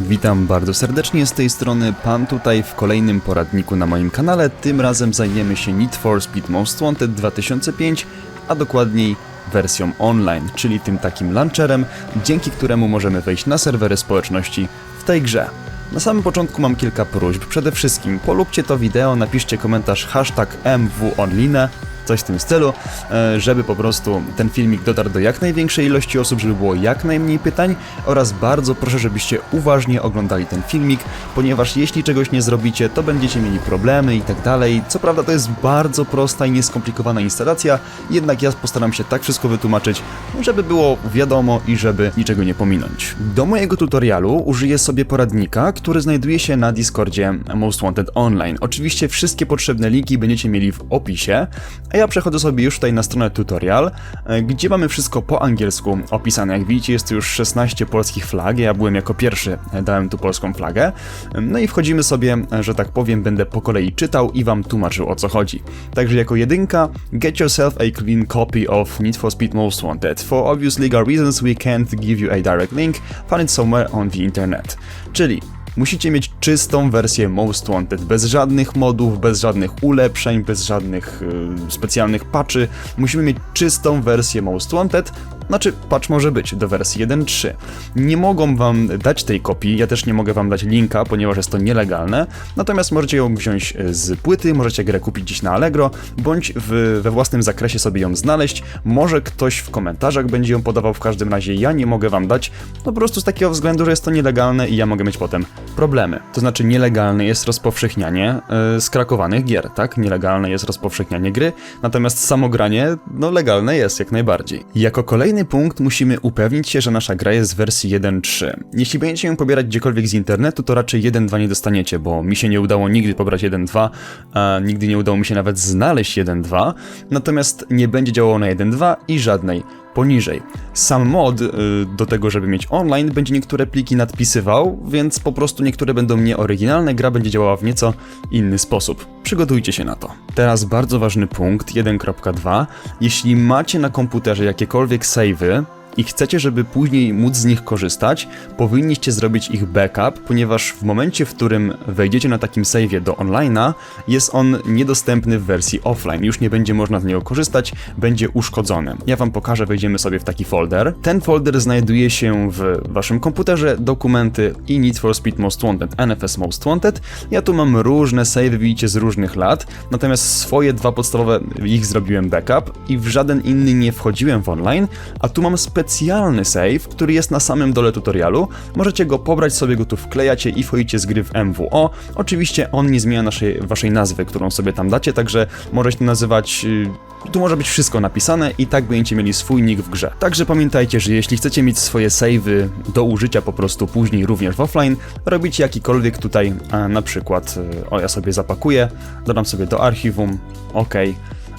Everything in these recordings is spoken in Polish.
Witam bardzo serdecznie z tej strony, pan tutaj w kolejnym poradniku na moim kanale. Tym razem zajmiemy się Need for Speed Most Wanted 2005, a dokładniej wersją online, czyli tym takim launcherem, dzięki któremu możemy wejść na serwery społeczności w tej grze. Na samym początku mam kilka próśb. Przede wszystkim polubcie to wideo, napiszcie komentarz hashtag MWOnline, coś w tym stylu, e, żeby po prostu ten filmik dotarł do jak największej ilości osób, żeby było jak najmniej pytań oraz bardzo proszę, żebyście uważnie oglądali ten filmik, ponieważ jeśli czegoś nie zrobicie, to będziecie mieli problemy i tak dalej. Co prawda to jest bardzo prosta i nieskomplikowana instalacja, jednak ja postaram się tak wszystko wytłumaczyć, żeby było wiadomo i żeby niczego nie pominąć. Do mojego tutorialu użyję sobie poradnika, który znajduje się na Discordzie Most Wanted Online. Oczywiście wszystkie potrzebne linki będziecie mieli w opisie, a ja przechodzę sobie już tutaj na stronę tutorial, e, gdzie mamy wszystko po angielsku opisane. Jak widzicie jest tu już 16 polskich flag, ja byłem jako pierwszy, e, dałem tu polską flagę. No i wchodzimy sobie, e, że tak powiem, będę po kolei czytał i wam tłumaczył o co chodzi. Także jako jedynka, get yourself a clean copy of Need for Speed Most Wanted. For obvious legal reasons we can't give you a direct link, find it somewhere on the internet. Czyli Musicie mieć czystą wersję Most Wanted, bez żadnych modów, bez żadnych ulepszeń, bez żadnych y, specjalnych patchy. Musimy mieć czystą wersję Most Wanted, znaczy patch może być do wersji 1.3. Nie mogą wam dać tej kopii, ja też nie mogę wam dać linka, ponieważ jest to nielegalne, natomiast możecie ją wziąć y, z płyty, możecie grę kupić gdzieś na Allegro, bądź w, we własnym zakresie sobie ją znaleźć. Może ktoś w komentarzach będzie ją podawał, w każdym razie ja nie mogę wam dać, no po prostu z takiego względu, że jest to nielegalne i ja mogę mieć potem problemy. To znaczy nielegalne jest rozpowszechnianie yy, skrakowanych gier, tak? Nielegalne jest rozpowszechnianie gry, natomiast samogranie, no legalne jest jak najbardziej. Jako kolejny punkt musimy upewnić się, że nasza gra jest w wersji 1.3. Jeśli będziecie ją pobierać gdziekolwiek z internetu, to raczej 1.2 nie dostaniecie, bo mi się nie udało nigdy pobrać 1.2, a nigdy nie udało mi się nawet znaleźć 1.2, natomiast nie będzie działało na 1.2 i żadnej poniżej. Sam mod y, do tego, żeby mieć online, będzie niektóre pliki nadpisywał, więc po prostu niektóre będą nieoryginalne, gra będzie działała w nieco inny sposób. Przygotujcie się na to. Teraz bardzo ważny punkt 1.2. Jeśli macie na komputerze jakiekolwiek savey, i chcecie, żeby później móc z nich korzystać, powinniście zrobić ich backup, ponieważ w momencie, w którym wejdziecie na takim save'ie do online'a, jest on niedostępny w wersji offline. Już nie będzie można z niego korzystać, będzie uszkodzony. Ja wam pokażę, wejdziemy sobie w taki folder. Ten folder znajduje się w waszym komputerze, dokumenty i Need for Speed Most Wanted, NFS Most Wanted. Ja tu mam różne save, widzicie, z różnych lat, natomiast swoje dwa podstawowe, ich zrobiłem backup i w żaden inny nie wchodziłem w online, a tu mam specjalny specjalny save, który jest na samym dole tutorialu. Możecie go pobrać, sobie go tu wklejacie i wchodzicie z gry w MWO. Oczywiście on nie zmienia naszej, waszej nazwy, którą sobie tam dacie, także możecie nazywać... Yy, tu może być wszystko napisane i tak będziecie mieli swój nick w grze. Także pamiętajcie, że jeśli chcecie mieć swoje savey do użycia po prostu później również w offline, robicie jakikolwiek tutaj, a na przykład, yy, o ja sobie zapakuję, dodam sobie do archiwum, ok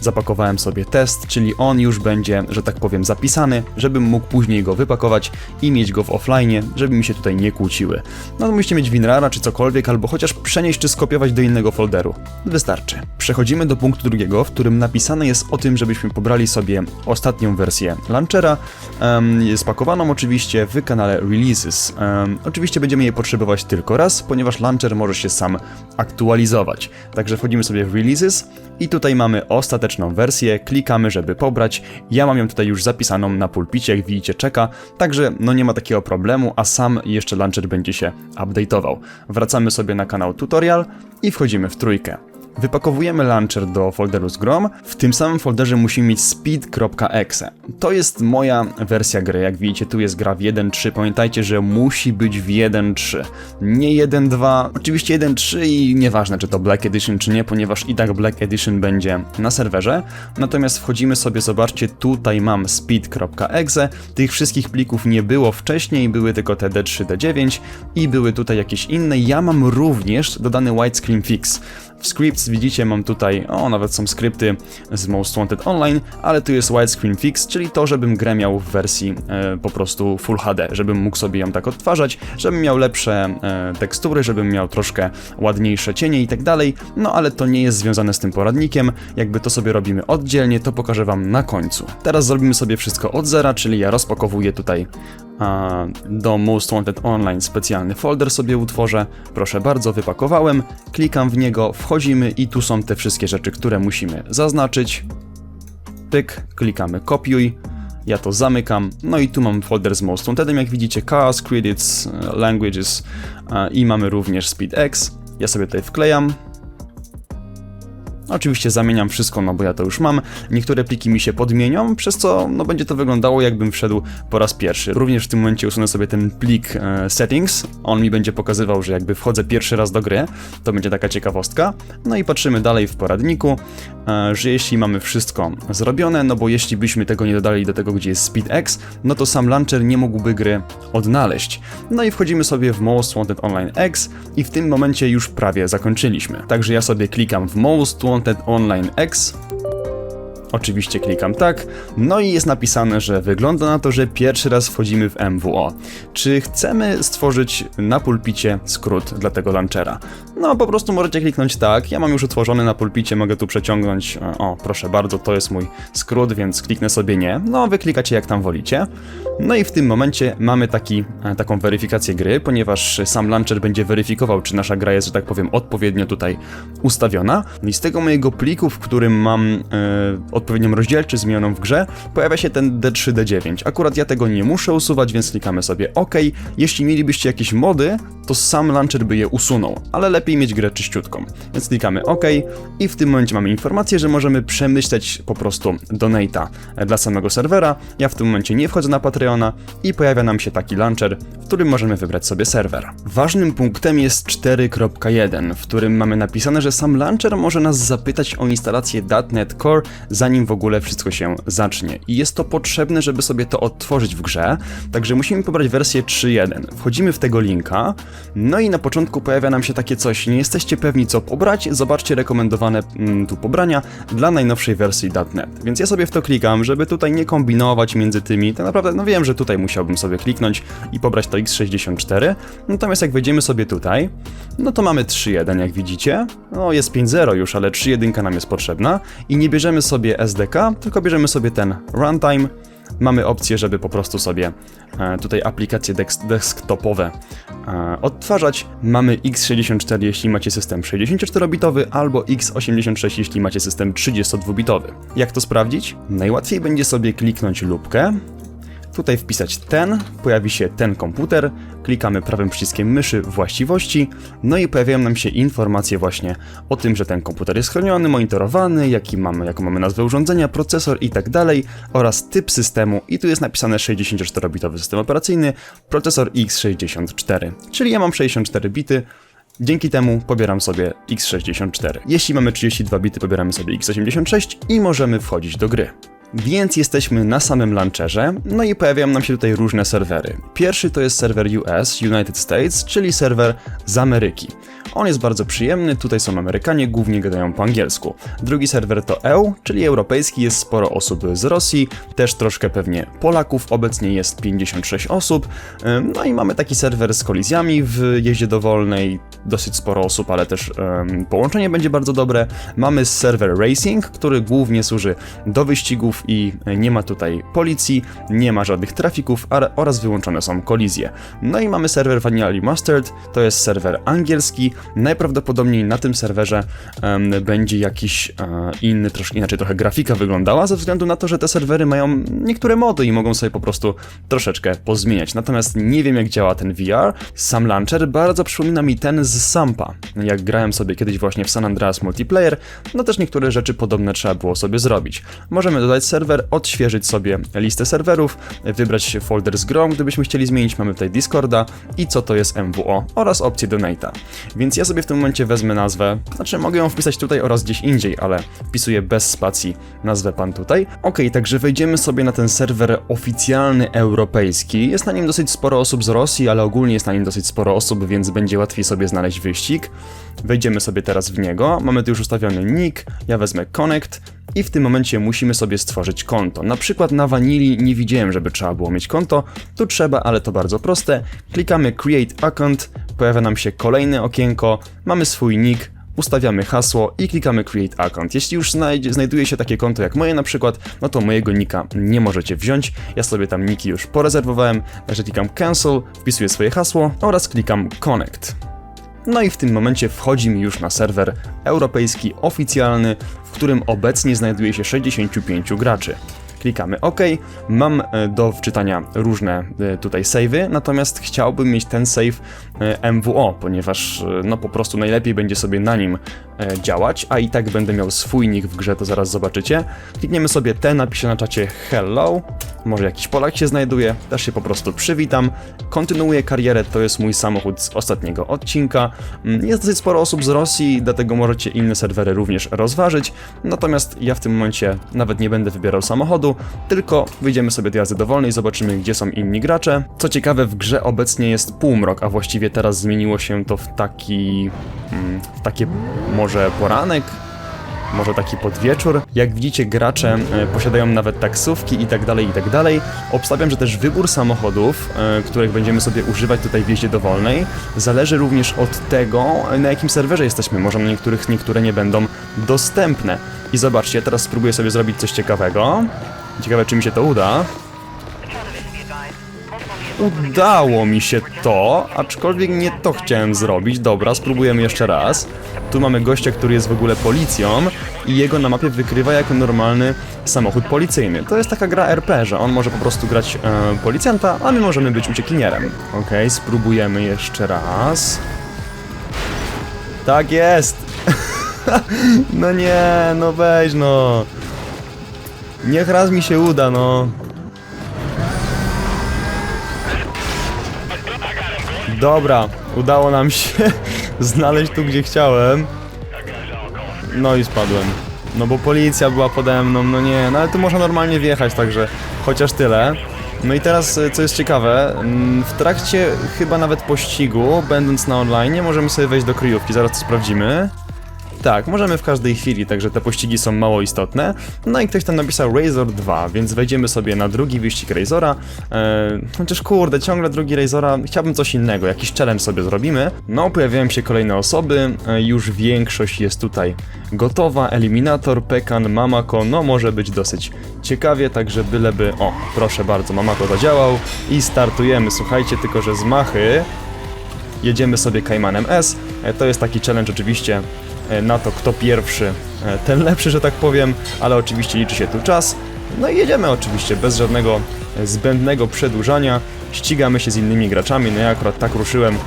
zapakowałem sobie test, czyli on już będzie, że tak powiem, zapisany, żebym mógł później go wypakować i mieć go w offline, żeby mi się tutaj nie kłóciły. No to musicie mieć WinRARa czy cokolwiek, albo chociaż przenieść czy skopiować do innego folderu. Wystarczy. Przechodzimy do punktu drugiego, w którym napisane jest o tym, żebyśmy pobrali sobie ostatnią wersję launchera, um, spakowaną oczywiście w kanale Releases. Um, oczywiście będziemy jej potrzebować tylko raz, ponieważ launcher może się sam aktualizować. Także wchodzimy sobie w Releases i tutaj mamy ostateczną wersję, klikamy, żeby pobrać. Ja mam ją tutaj już zapisaną na pulpicie, jak widzicie czeka, także no nie ma takiego problemu, a sam jeszcze launcher będzie się update'ował. Wracamy sobie na kanał tutorial i wchodzimy w trójkę. Wypakowujemy launcher do folderu z grom. W tym samym folderze musimy mieć speed.exe. To jest moja wersja gry. Jak widzicie, tu jest gra w 1.3. Pamiętajcie, że musi być w 1.3. Nie 1.2. Oczywiście 1.3 i nieważne, czy to Black Edition, czy nie, ponieważ i tak Black Edition będzie na serwerze. Natomiast wchodzimy sobie, zobaczcie, tutaj mam speed.exe. Tych wszystkich plików nie było wcześniej, były tylko TD3, D9 i były tutaj jakieś inne. Ja mam również dodany widescreen fix. W scripts widzicie, mam tutaj, o nawet są skrypty z Most Wanted Online, ale tu jest widescreen fix, czyli to, żebym grę miał w wersji e, po prostu Full HD, żebym mógł sobie ją tak odtwarzać, żebym miał lepsze e, tekstury, żebym miał troszkę ładniejsze cienie i tak dalej, no ale to nie jest związane z tym poradnikiem, jakby to sobie robimy oddzielnie, to pokażę wam na końcu. Teraz zrobimy sobie wszystko od zera, czyli ja rozpakowuję tutaj do Most Wanted Online specjalny folder sobie utworzę. Proszę bardzo, wypakowałem, klikam w niego, wchodzimy i tu są te wszystkie rzeczy, które musimy zaznaczyć. Pyk, klikamy kopiuj, ja to zamykam, no i tu mam folder z Most Wantedem, jak widzicie, cars, credits, languages i mamy również speedx. Ja sobie tutaj wklejam, Oczywiście zamieniam wszystko, no bo ja to już mam. Niektóre pliki mi się podmienią, przez co no, będzie to wyglądało jakbym wszedł po raz pierwszy. Również w tym momencie usunę sobie ten plik e, settings. On mi będzie pokazywał, że jakby wchodzę pierwszy raz do gry. To będzie taka ciekawostka. No i patrzymy dalej w poradniku, e, że jeśli mamy wszystko zrobione, no bo jeśli byśmy tego nie dodali do tego, gdzie jest SpeedX, no to sam launcher nie mógłby gry odnaleźć. No i wchodzimy sobie w Most Wanted Online X i w tym momencie już prawie zakończyliśmy. Także ja sobie klikam w Most Wanted Online X. Oczywiście klikam tak, no i jest napisane, że wygląda na to, że pierwszy raz wchodzimy w MWO. Czy chcemy stworzyć na pulpicie skrót dla tego launchera? No po prostu możecie kliknąć tak, ja mam już utworzony na pulpicie, mogę tu przeciągnąć, o proszę bardzo, to jest mój skrót, więc kliknę sobie nie, no wy klikacie jak tam wolicie. No i w tym momencie mamy taki, e, taką weryfikację gry, ponieważ sam launcher będzie weryfikował, czy nasza gra jest, że tak powiem, odpowiednio tutaj ustawiona. I z tego mojego pliku, w którym mam e, odpowiednią rozdzielczość zmienioną w grze, pojawia się ten D3D9. Akurat ja tego nie muszę usuwać, więc klikamy sobie OK. Jeśli mielibyście jakieś mody, to sam launcher by je usunął, ale lepiej mieć grę czyściutką. Więc klikamy OK i w tym momencie mamy informację, że możemy przemyśleć po prostu donate'a dla samego serwera. Ja w tym momencie nie wchodzę na Patreona i pojawia nam się taki launcher, w którym możemy wybrać sobie serwer. Ważnym punktem jest 4.1, w którym mamy napisane, że sam launcher może nas zapytać o instalację .NET Core, zanim w ogóle wszystko się zacznie. I jest to potrzebne, żeby sobie to odtworzyć w grze, także musimy pobrać wersję 3.1. Wchodzimy w tego linka, no i na początku pojawia nam się takie coś, nie jesteście pewni co pobrać, zobaczcie rekomendowane mm, tu pobrania dla najnowszej wersji .NET. Więc ja sobie w to klikam, żeby tutaj nie kombinować między tymi, tak naprawdę no wiem, że tutaj musiałbym sobie kliknąć i pobrać to x64, natomiast jak wejdziemy sobie tutaj, no to mamy 3.1 jak widzicie, no jest 5.0 już, ale 3.1 nam jest potrzebna i nie bierzemy sobie SDK, tylko bierzemy sobie ten runtime, mamy opcję, żeby po prostu sobie e, tutaj aplikacje desk desktopowe e, odtwarzać. Mamy x64 jeśli macie system 64-bitowy albo x86 jeśli macie system 32-bitowy. Jak to sprawdzić? Najłatwiej będzie sobie kliknąć lubkę, Tutaj wpisać ten, pojawi się ten komputer, klikamy prawym przyciskiem myszy właściwości, no i pojawiają nam się informacje właśnie o tym, że ten komputer jest chroniony, monitorowany, jaki mamy, jaką mamy nazwę urządzenia, procesor i tak dalej oraz typ systemu i tu jest napisane 64-bitowy system operacyjny, procesor x64, czyli ja mam 64 bity, Dzięki temu pobieram sobie x64. Jeśli mamy 32 bity, pobieramy sobie x86 i możemy wchodzić do gry. Więc jesteśmy na samym launcherze, no i pojawiają nam się tutaj różne serwery. Pierwszy to jest serwer US, United States, czyli serwer z Ameryki. On jest bardzo przyjemny, tutaj są Amerykanie, głównie gadają po angielsku. Drugi serwer to EU, czyli europejski, jest sporo osób z Rosji, też troszkę pewnie Polaków, obecnie jest 56 osób. No i mamy taki serwer z kolizjami w jeździe dowolnej, dosyć sporo osób, ale też um, połączenie będzie bardzo dobre. Mamy serwer Racing, który głównie służy do wyścigów i nie ma tutaj policji, nie ma żadnych trafików oraz wyłączone są kolizje. No i mamy serwer Vanilla Remastered, to jest serwer angielski, Najprawdopodobniej na tym serwerze um, będzie jakiś e, inny, troszkę inaczej trochę grafika wyglądała, ze względu na to, że te serwery mają niektóre mody i mogą sobie po prostu troszeczkę pozmieniać. Natomiast nie wiem jak działa ten VR. Sam launcher bardzo przypomina mi ten z Sampa. Jak grałem sobie kiedyś właśnie w San Andreas Multiplayer, no też niektóre rzeczy podobne trzeba było sobie zrobić. Możemy dodać serwer, odświeżyć sobie listę serwerów, wybrać folder z grą, gdybyśmy chcieli zmienić. Mamy tutaj Discorda i co to jest MWO oraz opcję Donata. Więc ja sobie w tym momencie wezmę nazwę, znaczy mogę ją wpisać tutaj oraz gdzieś indziej, ale wpisuję bez spacji nazwę pan tutaj. Ok, także wejdziemy sobie na ten serwer oficjalny europejski. Jest na nim dosyć sporo osób z Rosji, ale ogólnie jest na nim dosyć sporo osób, więc będzie łatwiej sobie znaleźć wyścig. Wejdziemy sobie teraz w niego. Mamy tu już ustawiony nick, ja wezmę connect i w tym momencie musimy sobie stworzyć konto. Na przykład na Vanili nie widziałem, żeby trzeba było mieć konto, tu trzeba, ale to bardzo proste. Klikamy create account, pojawia nam się kolejne okienko, mamy swój nick ustawiamy hasło i klikamy Create Account. Jeśli już znajdzie, znajduje się takie konto jak moje na przykład, no to mojego nika nie możecie wziąć. Ja sobie tam niki już porezerwowałem, także klikam Cancel, wpisuję swoje hasło oraz klikam Connect. No i w tym momencie wchodzi mi już na serwer europejski oficjalny, w którym obecnie znajduje się 65 graczy. Klikamy OK. Mam e, do wczytania różne e, tutaj savey, natomiast chciałbym mieć ten save e, MWO, ponieważ no po prostu najlepiej będzie sobie na nim działać, a i tak będę miał swój nick w grze, to zaraz zobaczycie. Klikniemy sobie te, napiszę na czacie hello, może jakiś Polak się znajduje, też się po prostu przywitam. Kontynuuję karierę, to jest mój samochód z ostatniego odcinka. Mm, Jest dosyć sporo osób z Rosji, dlatego możecie inne serwery również rozważyć. Natomiast ja w tym momencie nawet nie będę wybierał samochodu, tylko wyjdziemy sobie do jazdy dowolnej, zobaczymy gdzie są inni gracze. Co ciekawe, w grze obecnie jest półmrok, a właściwie teraz zmieniło się to w taki... mm, w takie może poranek, może taki podwieczór. Jak widzicie, gracze e, posiadają nawet taksówki i tak dalej, i tak dalej. Obstawiam, że też wybór samochodów, e, których będziemy sobie używać tutaj w jeździe dowolnej, zależy również od tego, e, na jakim serwerze jesteśmy. Może na niektórych niektóre nie będą dostępne. I zobaczcie, teraz spróbuję sobie zrobić coś ciekawego. Ciekawe, czy mi się to uda. Udało mi się to, aczkolwiek nie to chciałem zrobić. Dobra, spróbujemy jeszcze raz. Tu mamy gościa, który jest w ogóle policją i jego na mapie wykrywa jako normalny samochód policyjny. To jest taka gra RP, że on może po prostu grać e, policjanta, a my możemy być uciekinierem. Okej, spróbujemy jeszcze raz. Tak jest! no nie, no weź no. Niech raz mi się uda, no. Dobra, udało nam się znaleźć tu, gdzie chciałem. No i spadłem. No bo policja była pode mną, no nie, no ale tu można normalnie wjechać, także chociaż tyle. No i teraz, y, co jest ciekawe, mm, w trakcie chyba nawet pościgu, będąc na online, możemy sobie wejść do kryjówki, zaraz to sprawdzimy. Tak, możemy w każdej chwili, także te pościgi są mało istotne. No i ktoś tam napisał Razor 2, więc wejdziemy sobie na drugi wyścig Razora. Eee, chociaż kurde, ciągle drugi Razora, chciałbym coś innego, jakiś challenge sobie zrobimy. No, pojawiają się kolejne osoby, e, już większość jest tutaj gotowa. Eliminator, Pekan, Mamako, no może być dosyć ciekawie, także byleby... O, proszę bardzo, Mamako zadziałał i startujemy. Słuchajcie, tylko że z Machy jedziemy sobie Caymanem S. E, To jest taki challenge oczywiście na to, kto pierwszy, e, ten lepszy, że tak powiem, ale oczywiście liczy się tu czas. No i jedziemy oczywiście bez żadnego e, zbędnego przedłużania. Ścigamy się z innymi graczami. No ja akurat tak ruszyłem,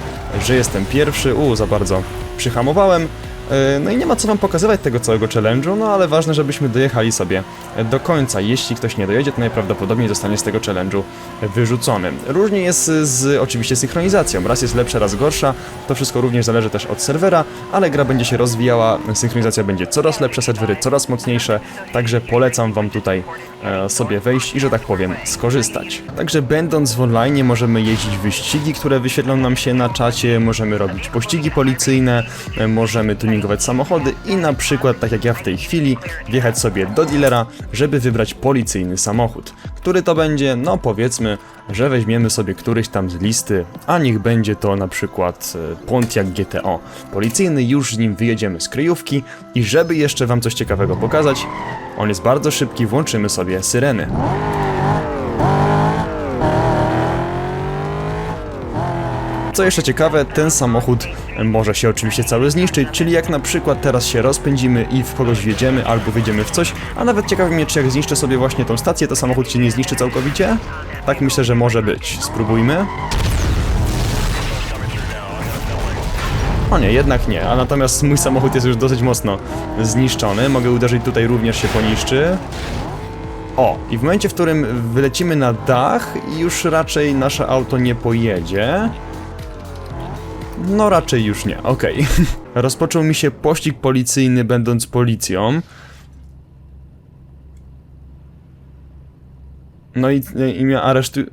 że jestem pierwszy. U, za bardzo przyhamowałem. E, No i nie ma co wam pokazywać tego całego challenge'u, no ale ważne, żebyśmy dojechali sobie do końca. Jeśli ktoś nie dojedzie, to najprawdopodobniej zostanie z tego challenge'u wyrzucony. Różnie jest z oczywiście synchronizacją. Raz jest lepsza, raz gorsza. To wszystko również zależy też od serwera, ale gra będzie się rozwijała, synchronizacja będzie coraz lepsza, serwery coraz mocniejsze, także polecam wam tutaj e, sobie wejść i, że tak powiem, skorzystać. Także będąc w online możemy jeździć wyścigi, które wyświetlą nam się na czacie, możemy robić pościgi policyjne, e, możemy tuningować samochody i na przykład, tak jak ja w tej chwili, wjechać sobie do dealera, żeby wybrać policyjny samochód. Który to będzie? No powiedzmy, że weźmiemy sobie któryś tam z listy, a niech będzie to na przykład e, Pontiac GTO. Policyjny, już z nim wyjedziemy z kryjówki i żeby jeszcze wam coś ciekawego pokazać, on jest bardzo szybki, włączymy sobie syreny. Co jeszcze ciekawe, ten samochód może się oczywiście cały zniszczyć, czyli jak na przykład teraz się rozpędzimy i w kogoś wjedziemy albo wjedziemy w coś, a nawet ciekawi mnie, czy jak zniszczę sobie właśnie tą stację, to samochód się nie zniszczy całkowicie? Tak myślę, że może być. Spróbujmy. O nie, jednak nie, a natomiast mój samochód jest już dosyć mocno zniszczony. Mogę uderzyć tutaj, również się poniszczy. O, i w momencie, w którym wylecimy na dach, już raczej nasze auto nie pojedzie. No raczej już nie, okej. Rozpoczął mi się pościg policyjny będąc policją. No i, i mnie aresztuj...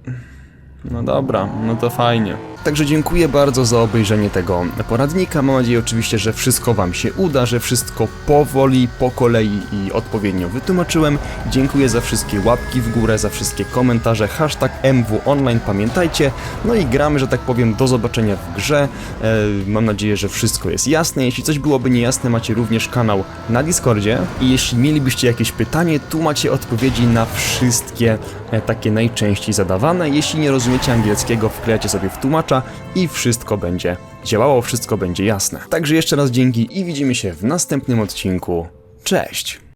No dobra, no to fajnie. Także dziękuję bardzo za obejrzenie tego poradnika. Mam nadzieję oczywiście, że wszystko Wam się uda, że wszystko powoli, po kolei i odpowiednio wytłumaczyłem. Dziękuję za wszystkie łapki w górę, za wszystkie komentarze, hashtag MWOnline, pamiętajcie. No i gramy, że tak powiem, do zobaczenia w grze. E, mam nadzieję, że wszystko jest jasne. Jeśli coś byłoby niejasne, macie również kanał na Discordzie. I jeśli mielibyście jakieś pytanie, tu macie odpowiedzi na wszystkie e, takie najczęściej zadawane. Jeśli nie rozumiecie angielskiego, wklejacie sobie w tłumacza i wszystko będzie działało, wszystko będzie jasne. Także jeszcze raz dzięki i widzimy się w następnym odcinku. Cześć!